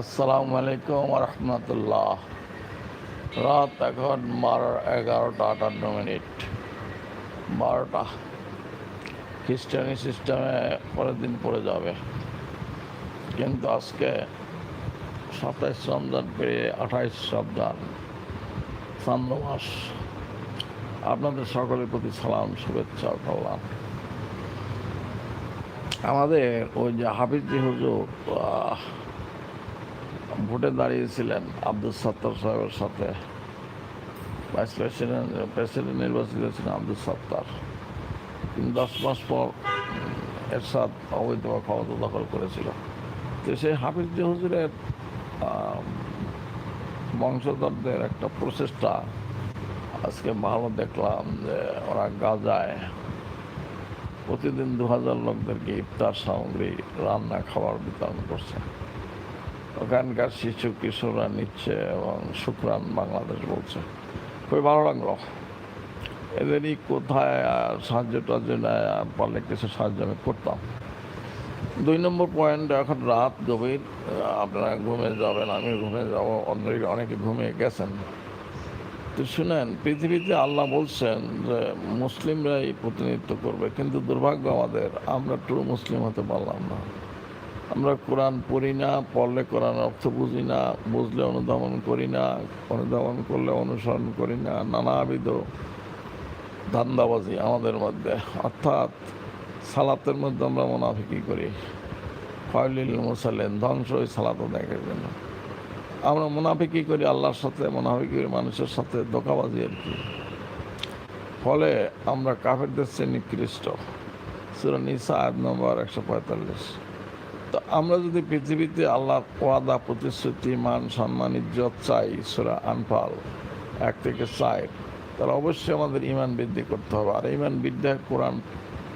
আসসালামু আলাইকুম রহমতুল্লাহ রাত এখন বারো এগারোটা আটান্ন মিনিট। বারোটা। খ্রিস্টানি সিস্টেমে পরের দিন পড়ে যাবে। কিন্তু আজকে সাতাইশ রমজান পেরিয়ে আঠাইশ রমজান চান্দ মাস। আপনাদের সকলের প্রতি সালাম, শুভেচ্ছা, কল্যাণ। আমাদের ওই যে হাফিজি হুজুর ভোটে দাঁড়িয়েছিলেন আব্দুল সত্তার সাহেবের সাথে। ভাইস প্রেসিডেন্ট প্রেসিডেন্ট নির্বাচিত ছিলেন আব্দুল সত্তার। কিন্তু দশ মাস পর এরশাদ অবৈধ ক্ষমতা দখল করেছিল। তো সেই হাফিজ হুজুরের বংশধরদের একটা প্রচেষ্টা। আজকে ভালো দেখলাম যে ওরা গাজায় প্রতিদিন দু হাজার লোকদেরকে ইফতার সামগ্রী, রান্না, খাবার বিতরণ করছে। ওখানকার শিশু কিশোররা নিচ্ছে এবং শুক্রান বাংলাদেশ বলছে। খুবই ভালো লাগল। এদেরই কোথায় সাহায্য টাহায্য নেয় পারলে কিছু সাহায্য আমি করতাম। দুই নম্বর পয়েন্ট এখন রাত গভীর। আপনারা ঘুমে যাবেন আমি ঘুমে যাব। অনেকে অনেকে ঘুমিয়ে গেছেন। তো শুনেন, পৃথিবীতে আল্লাহ বলছেন যে মুসলিমরাই প্রতিনিধিত্ব করবে, কিন্তু দুর্ভাগ্য আমাদের, আমরা ট্রু মুসলিম হতে পারলাম না। আমরা কোরআন পড়ি না, পড়লে কোরআন অর্থ বুঝি না, বুঝলে অনুধাবন করি না, অনুধাবন করলে অনুসরণ করি না, নানাবিধ ধান্দাবাজি আমাদের মধ্যে। অর্থাৎ সালাতের মধ্যে আমরা মোনাফিকি করি। ফয়লিল মুসাল্লেন ধ্বংস ওই সালাত দেখার জন্য। আমরা মুনাফিকি করি আল্লাহর সাথে মুনাফিকি করি মানুষের সাথে, ধোকাবাজি আর কি। ফলে আমরা কাফেরদের চেয়ে নিকৃষ্ট। সুরা নিসা আট নম্বর একশো পঁয়তাল্লিশ। তো আমরা যদি পৃথিবীতে আল্লাহর ওয়াদা, প্রতিশ্রুতি, মান, সম্মান, ইজ্জত চাই, সুরা আনফাল এক থেকে চাই তাহলে অবশ্যই আমাদের ইমান বৃদ্ধি করতে হবে। আর ইমান বৃদ্ধি কোরআন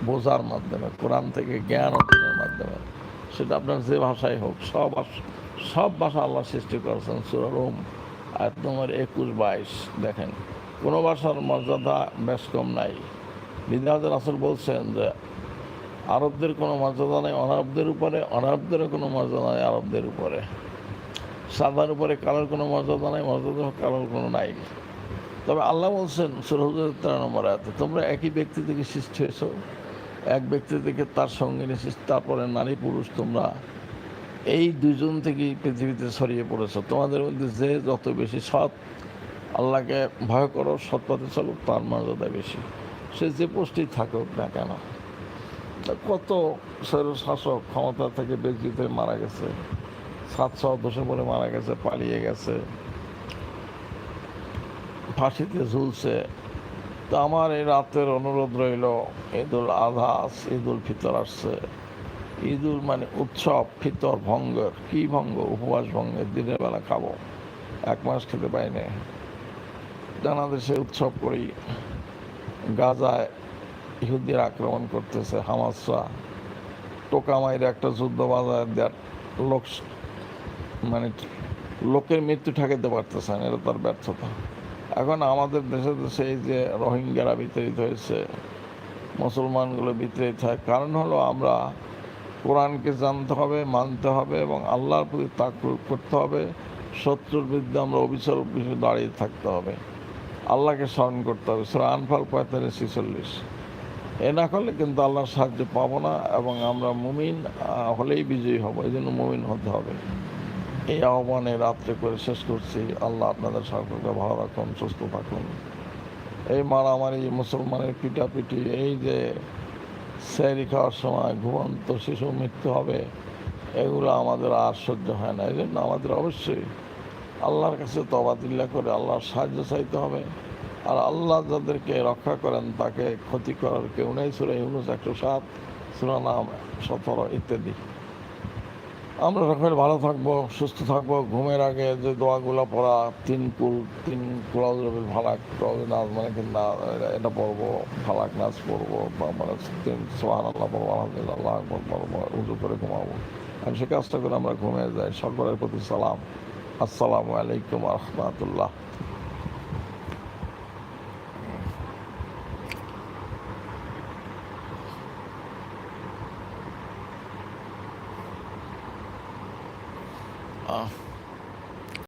বোঝার মাধ্যমে, কোরআন থেকে জ্ঞান অর্জনের মাধ্যমে, সেটা আপনার যে ভাষায় হোক, সব সব ভাষা আল্লাহ সৃষ্টি করেছেন সুরা রোম, আয়াত নম্বর একুশ, বাইশ, দেখেন। কোনো ভাষার মর্যাদা বেশ কম নাই। বিদ্যাহাদের আসল বলছেন যে আরবদের কোনো মর্যাদা নেই, অনারবদের উপরে, অনারবদেরও কোনো মর্যাদা নেই, আরবদের উপরে। সাদার উপরে কালোর কোনো মর্যাদা নেই, মর্যাদা কালোর কোনো নাই। তবে আল্লাহ বলছেন সুরহুদের তেরো নম্বর আয়াতে, তোমরা একই ব্যক্তি থেকে সৃষ্টি হয়েছ, এক ব্যক্তি থেকে তার সঙ্গে সৃষ্টি তারপরে নারী পুরুষ তোমরা এই দুজন থেকেই পৃথিবীতে ছড়িয়ে পড়েছো। তোমাদের মধ্যে যে যত বেশি সৎ, আল্লাহকে ভয় করো, সৎ পথে চলো, তার মর্যাদা বেশি। সে যে পোস্টেই থাকুক না কেন কত শাসক ক্ষমতা থেকে বেজিত হয়ে মারা গেছে? সাতশো দোষে পরে মারা গেছে, পালিয়ে গেছে। ফাঁসিতে ঝুলছে। তো আমার এই রাতের অনুরোধ রইল, ঈদুল আধা, ঈদুল ফিতর আসছে। ঈদুল মানে উৎসব, ফিতর, ভঙ্গের। কি ভঙ্গ? উপবাস ভঙ্গের দিনের বেলা খাব। এক মাস খেতে পাইনি। জানা দেশে উৎসব করি। গাজায় ইহুদির আক্রমণ করতেছে, হামাসরা। টোকামাইরে একটা যুদ্ধ বাজায় দেড় লোক মানে লোকের মৃত্যু ঠেকাতে পারতেছে না, এটা তার ব্যর্থতা। এখন আমাদের দেশে দেশে এই যে রোহিঙ্গারা বিতাড়িত হয়েছে, মুসলমানগুলো বিতাড়িত হয়, কারণ হলো আমরা কোরআনকে জানতে হবে, মানতে হবে এবং আল্লাহর প্রতি তাকুর করতে হবে, শত্রুর বিরুদ্ধে আমরা অবিচল দাঁড়িয়ে থাকতে হবে। আল্লাহকে স্মরণ করতে হবে। সুরা আনফাল পঁয়তাল্লিশ, ছেচল্লিশ। এ না করলে কিন্তু আল্লাহর সাহায্য পাবো না এবং আমরা মুমিন হলেই বিজয়ী হব। এই জন্য মুমিন হতে হবে। এই আহ্বানে রাত্রে করে শেষ করছি। আল্লাহ আপনাদের সকলকে ভালো রাখুন, সুস্থ থাকুন। এই মারামারি, মুসলমানের পিটাপিটি, এই যে স্যারি খাওয়ার সময় ঘুমন্ত শিশু মৃত্যু হবে, এগুলো আমাদের আর সহ্য হয় না। এই জন্য আমাদের অবশ্যই আল্লাহর কাছে তবাদিল্লা করে আল্লাহর সাহায্য চাইতে হবে। আর আল্লাহ যাদেরকে রক্ষা করেন, তাকে ক্ষতি করার কেউ নেই। সুরা ইউনুস একশো সাত, সুরা সতেরো ইত্যাদি। আমরা সকলে ভালো থাকব, সুস্থ থাকব। ঘুমের আগে যে দোয়াগুলো পড়া, তিন কুল, তিন কুলাউজরবিল ফালাক নাচ মানে কি না এটা পড়ব, ফালাক নাচ পড়ব বা মানে তিন সোহান আল্লাহ পড়ব, আলহামদুলিল্লাহ আকবর পড়ব, উজু করে ঘুমাবো। আর সে কাজটা করে আমরা ঘুমিয়ে যাই। সকলের প্রতি সালাম। আসসালামু আলাইকুম রহমতুল্লাহ। Oh.